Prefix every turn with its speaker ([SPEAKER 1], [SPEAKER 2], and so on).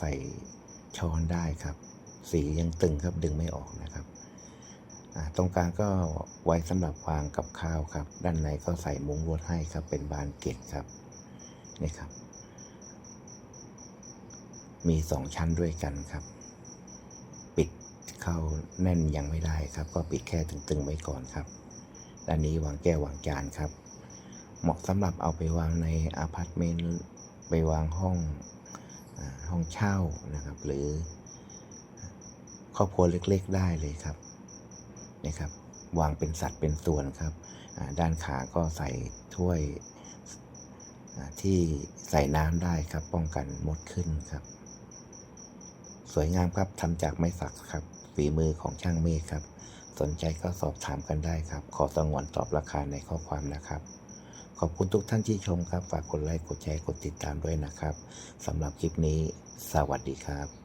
[SPEAKER 1] ใส่ช้อนได้ครับ สียังตึงครับดึงไม่ออกนะครับ ตรงกลางก็ไว้สำหรับวางกับข้าวครับ ด้านในก็ใส่มุ้งลวดให้ครับ เป็นบานเกล็ดครับนี่ครับ มีสองชั้นด้วยกันครับ ปิดเข้าแน่นยังไม่ได้ครับ ก็ปิดแค่ตึงๆไว้ก่อนครับ ด้านนี้วางแก้ววางจานครับ เหมาะสำหรับเอาไปวางในอาพาร์ตเมนต์ไปวางห้อง องเช่านะครับ หรือครอบครัวเล็กๆได้เลยครับนะครับวางเป็นสัดเป็นส่วนครับ ด้านขาก็ใส่ถ้วยที่ใส่น้ำได้ครับ ป้องกันมดขึ้นครับ สวยงามครับทำจากไม้สักครับ ฝีมือของช่างเมฆครับ สนใจก็สอบถามกันได้ครับ ขอสงวนตอบราคาในข้อความนะครับ ขอบคุณทุกท่านที่ชมครับ ฝากกดไลค์ กดแชร์ กดติดตามด้วยนะครับสำหรับคลิปนี้ สวัสดีครับ